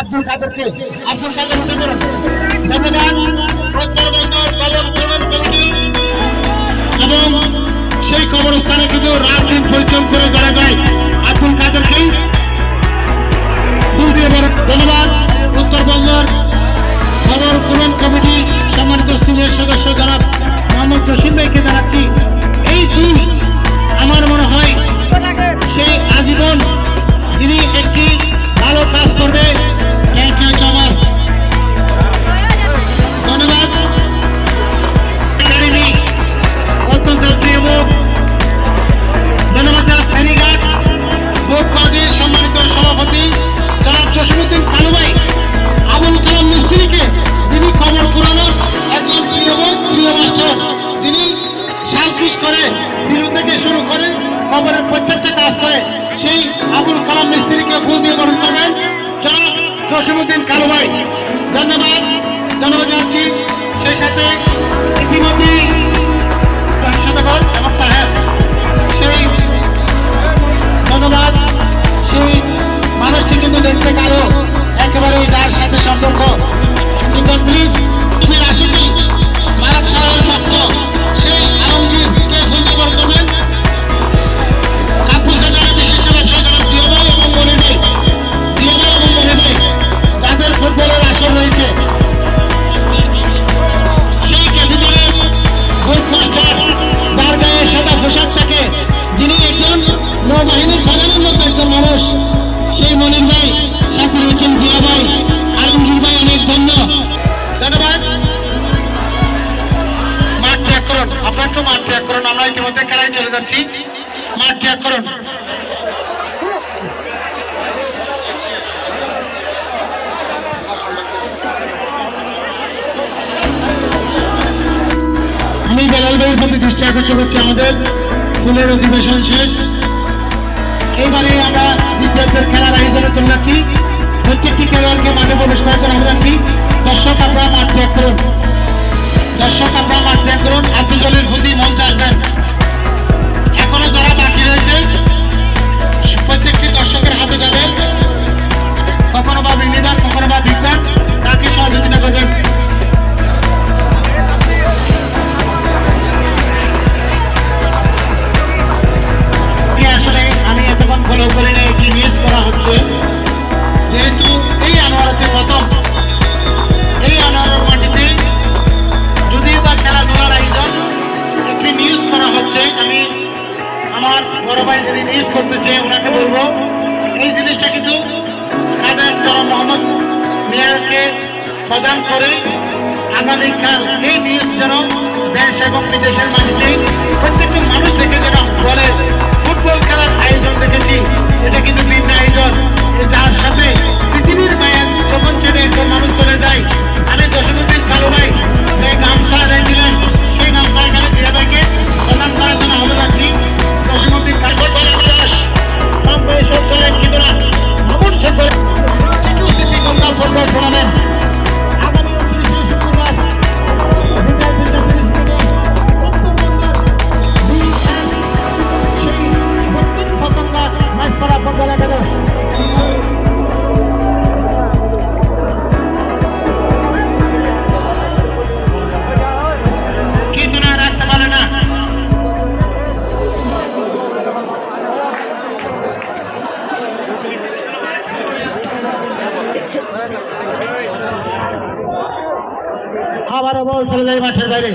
আব্দুল কাদেরকে, আব্দুল কাদের এবং সেই কবরস্থানে কিন্তু রাত দিন পরিশ্রম করে যারা যায়, আব্দুল কাদেরকেই ফুল দিয়ে ধন্যবাদ। উত্তরবঙ্গের খবর পূরণ কমিটি, সম্মানিত সিনিয়র সদস্য জনাব মোহাম্মদ জসিম ভাইকে জানাচ্ছি। কাজ করে সেই আবুল কালাম মিস্ত্রিকে ফুল দিয়ে গঠন করবেন জনাব জসিমুদ্দিন কালু ভাই, ধন্যবাদ। ধন্যবাদ জানাচ্ছি। সেই সাথে ইতিমধ্যেই শতকর আমরা ইতিমধ্যে খেলায় চলে যাচ্ছি। মাঠ ত্যাগ করুন। আমি দৃষ্টি আকর্ষণ আমাদের। শেষ। খেলার আয়োজনে চলে যাচ্ছি। প্রত্যেকটি খেলোয়াড়কে মাঠে প্রবেশ করার জন্য আমরা দর্শক, আপনারা মাঠ ত্যাগ করুন। দর্শক আপনারা মাঠ ত্যাগ করুন। আব্দুল জলির মন মঞ্চে আসবেন। এখনও যারা বাকি রয়েছে, প্রত্যেকটি দর্শকের হাতে বড় ভাই যদি নিউজ করতেছে ওনাকে বলব, এই জিনিসটা কিন্তু কাদের জনাব মোহাম্মদ মেয়রকে প্রদান করে আগামীকাল এই নিউজ যেন দেশ এবং বিদেশের মাটিতে প্রত্যেকটি মানুষ দেখে যেন বলে, ফুটবল খেলার আয়োজন দেখেছি, এটা কিন্তু ভিন্ন আয়োজন। যার সাথে পৃথিবীর মায়ের যখন ছেড়ে একজন মানুষ চলে যায় আবারও বল চলে যায় মাঠের বাইরে